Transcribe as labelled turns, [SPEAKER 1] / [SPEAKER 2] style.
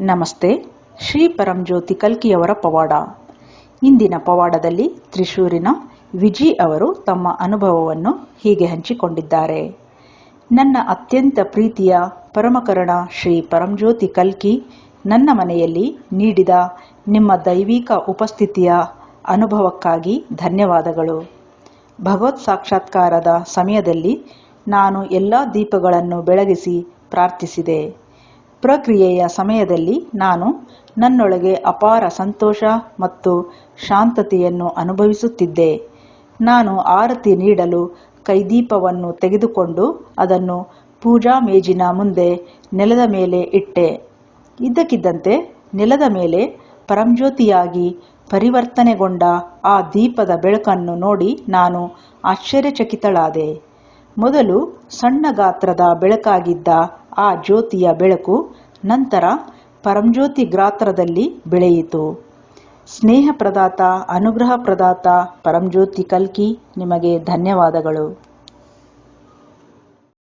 [SPEAKER 1] ನಮಸ್ತೆ, ಶ್ರೀ ಪರಂಜ್ಯೋತಿ ಕಲ್ಕಿಯವರ ಪವಾಡ. ಇಂದಿನ ಪವಾಡದಲ್ಲಿ ತ್ರಿಶೂರಿನ ವಿಜಿ ಅವರು ತಮ್ಮ ಅನುಭವವನ್ನು ಹೀಗೆ ಹಂಚಿಕೊಂಡಿದ್ದಾರೆ. ನನ್ನ ಅತ್ಯಂತ ಪ್ರೀತಿಯ ಪರಮಕರಣ ಶ್ರೀ ಪರಂಜ್ಯೋತಿ ಕಲ್ಕಿ ನನ್ನ ಮನೆಯಲ್ಲಿ ನೀಡಿದ ನಿಮ್ಮ ದೈವಿಕ ಉಪಸ್ಥಿತಿಯ ಅನುಭವಕ್ಕಾಗಿ ಧನ್ಯವಾದಗಳು. ಭಗವತ್ ಸಾಕ್ಷಾತ್ಕಾರದ ಸಮಯದಲ್ಲಿ ನಾನು ಎಲ್ಲ ದೀಪಗಳನ್ನು ಬೆಳಗಿಸಿ ಪ್ರಾರ್ಥಿಸಿದೆ. ಪ್ರಕ್ರಿಯೆಯ ಸಮಯದಲ್ಲಿ ನಾನು ನನ್ನೊಳಗೆ ಅಪಾರ ಸಂತೋಷ ಮತ್ತು ಶಾಂತತೆಯನ್ನು ಅನುಭವಿಸುತ್ತಿದ್ದೆ. ನಾನು ಆರತಿ ನೀಡಲು ಕೈದೀಪವನ್ನು ತೆಗೆದುಕೊಂಡು ಅದನ್ನು ಪೂಜಾ ಮೇಜಿನ ಮುಂದೆ ನೆಲದ ಮೇಲೆ ಇಟ್ಟೆ. ಇದ್ದಕ್ಕಿದ್ದಂತೆ ನೆಲದ ಮೇಲೆ ಪರಂಜ್ಯೋತಿಯಾಗಿ ಪರಿವರ್ತನೆಗೊಂಡ ಆ ದೀಪದ ಬೆಳಕನ್ನು ನೋಡಿ ನಾನು ಆಶ್ಚರ್ಯಚಕಿತಳಾದೆ. ಮೊದಲು ಸಣ್ಣ ಗಾತ್ರದ ಬೆಳಕಾಗಿದ್ದ ಆ ಜ್ಯೋತಿಯ ಬೆಳಕು ನಂತರ ಪರಂಜ್ಯೋತಿ ಗಾತ್ರದಲ್ಲಿ ಬೆಳೆಯಿತು. ಸ್ನೇಹ ಪ್ರದಾತ ಅನುಗ್ರಹ ಪ್ರದಾತ ಪರಂಜ್ಯೋತಿ ಕಲ್ಕಿ, ನಿಮಗೆ ಧನ್ಯವಾದಗಳು.